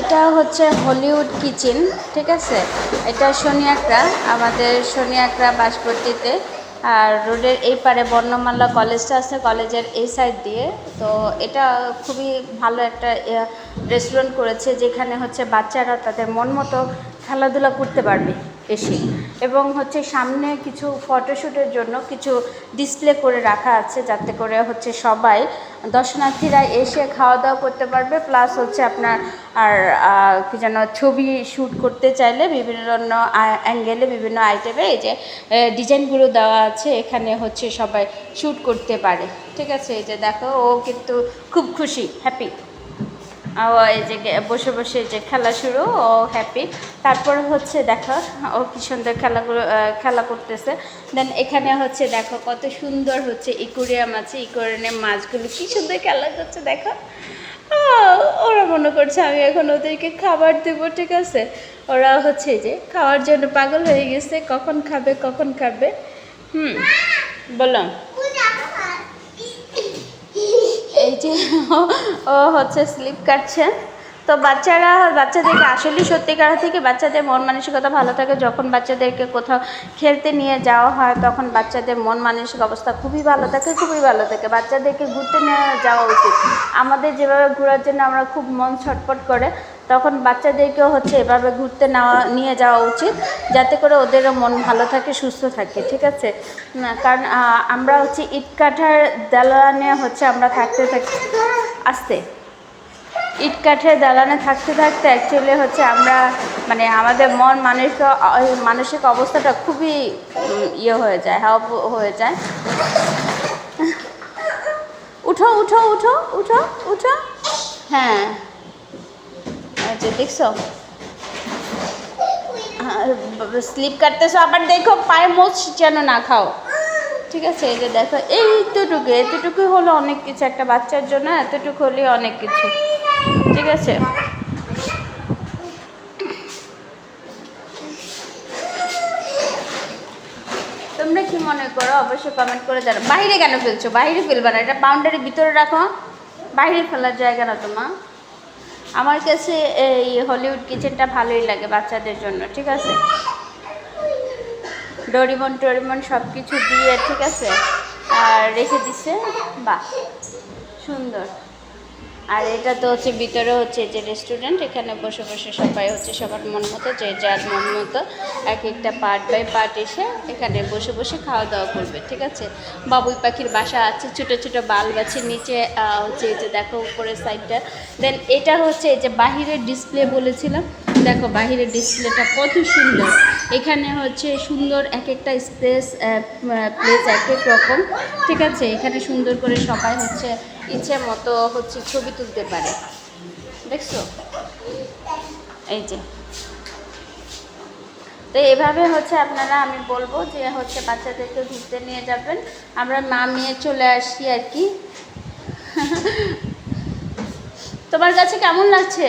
এটা হচ্ছে Hollywood kitchen, ঠিক আছে? এটা শনিয়াকড়া আমাদের শনিয়াকড়া বাসপট্টিতে আর রোডের এই পারে বর্ণমাল্লা কলেজটা আছে, কলেজের এই সাইড দিয়ে। তো এটা খুবই ভালো একটা রেস্টুরেন্ট করেছে, যেখানে হচ্ছে বাচ্চারা তাদের মন মতো খেলাধুলা করতে পারবে। এসে। এবং হচ্ছে সামনে কিছু ফটোশ্যুটের জন্য কিছু ডিসপ্লে করে রাখা আছে যাতে করে হচ্ছে সবাই দর্শনার্থীরা এসে খাওয়া দাওয়া করতে পারবে প্লাস হচ্ছে আপনার আর কি যেন ছবি শ্যুট করতে চাইলে বিভিন্ন অ্যাঙ্গেলে বিভিন্ন আইটেমে এই যে ডিজাইনগুলো দেওয়া আছে, এখানে হচ্ছে সবাই শ্যুট করতে পারে। ঠিক আছে, এই যে দেখো, ও কিন্তু খুব খুশি হ্যাপি এই যে বসে বসে যে খেলা শুরু, ও হ্যাপি তারপর হচ্ছে দেখো, ও কি সুন্দর খেলাগুলো খেলা করতেছে। দেন এখানে হচ্ছে দেখো কত সুন্দর হচ্ছে ইকুরিয়াম আছে, ইকুরিয়ামের মাছগুলো কি সুন্দর খেলা করছে, দেখো। ওরা মনে করছে আমি এখন ওদেরকে খাবার দেবো, ঠিক আছে? ওরা হচ্ছে যে খাওয়ার জন্য পাগল হয়ে গেছে, কখন খাবে কখন খাবে? হুম বললাম এই যে ও- হচ্ছে স্লিপ কাটছে। তো বাচ্চারা বাচ্চাদেরকে আসলে সত্যিকার থেকে বাচ্চাদের মন মানসিকতা ভালো থাকে। যখন বাচ্চাদেরকে কোথাও খেলতে নিয়ে যাওয়া হয়, তখন বাচ্চাদের মন মানসিক অবস্থা খুবই ভালো থাকে, খুবই ভালো থাকে। বাচ্চাদেরকে ঘুরতে নিয়ে যাওয়া উচিত। আমাদের যেভাবে ঘোরার জন্য আমরা খুব মন ছটপট করে তখন বাচ্চাদেরকেও হচ্ছে এভাবে ঘুরতে নেওয়া, নিয়ে যাওয়া উচিত, যাতে করে ওদেরও মন ভালো থাকে, সুস্থ থাকে, ঠিক আছে? কারণ আমরা হচ্ছে ইট কাঠার দালানে হচ্ছে আমরা থাকতে থাকতে আসতে। ইট কাঠের দালানে থাকতে থাকতে অ্যাকচুয়ালি হচ্ছে আমরা মানে আমাদের মন মানসিক মানসিক অবস্থাটা খুবই ইয়ে হয়ে যায় হেল্প হয়ে যায়। উঠো উঠো উঠো উঠো উঠো। হ্যাঁ। দেখছ? স্লিপ কাটতেছো, আবার দেখো পায়ে মোচ যেন না খাও। ঠিক আছে, এই যে দেখো এইটুকু এতটুকু হলো অনেক কিছু। একটা বাচ্চার জন্য এতটুকু হলেই অনেক কিছু। ঠিক আছে? তোমরা কি মনে করো, অবশ্যই কমেন্ট করে জানো বাইরে কেন ফেলছো? বাইরে ফেলবে না, এটা বাউন্ডারির ভিতরে রাখো বাইরে ফেলার জায়গা না তোমার। আমার কাছে এই হলিউড কিচেনটা ভালোই লাগে বাচ্চাদের জন্য, ঠিক আছে? ডরিমন টরিমন সব কিছু দিয়ে, ঠিক আছে? আর রেখে দিচ্ছে বাহ, সুন্দর। আর এটা তো হচ্ছে ভিতরে হচ্ছে যে রেস্টুরেন্ট এখানে বসে বসে সবাই হচ্ছে সবার মন মতো, যে যার মন মতো এক একটা পার্ট বাই পার্ট এসে এখানে বসে বসে খাওয়া দাওয়া করবে, ঠিক আছে? বাবুই পাখির বাসা আছে, ছোটো ছোটো বাল গাছের নিচে হচ্ছে যে দেখো উপরের সাইডটা দেন এটা হচ্ছে যে বাহিরের ডিসপ্লে বলেছিলাম দেখো বাহিরের ডিসপ্লেটা কত সুন্দর। এখানে হচ্ছে সুন্দর এক একটা স্পেস প্লেস এক এক রকম, ঠিক আছে? এখানে সুন্দর করে সবাই হচ্ছে ইচ্ছে মতো হচ্ছে ছবি তুলতে পারে। দেখছ? এই যে। তো এভাবে হচ্ছে আপনারা, আমি বলব যে হচ্ছে বাচ্চাদেরকে ঘুরতে নিয়ে যাবেন। আমরা মা মেয়ে চলে আসি আর কি। তোমার কাছে কেমন লাগছে?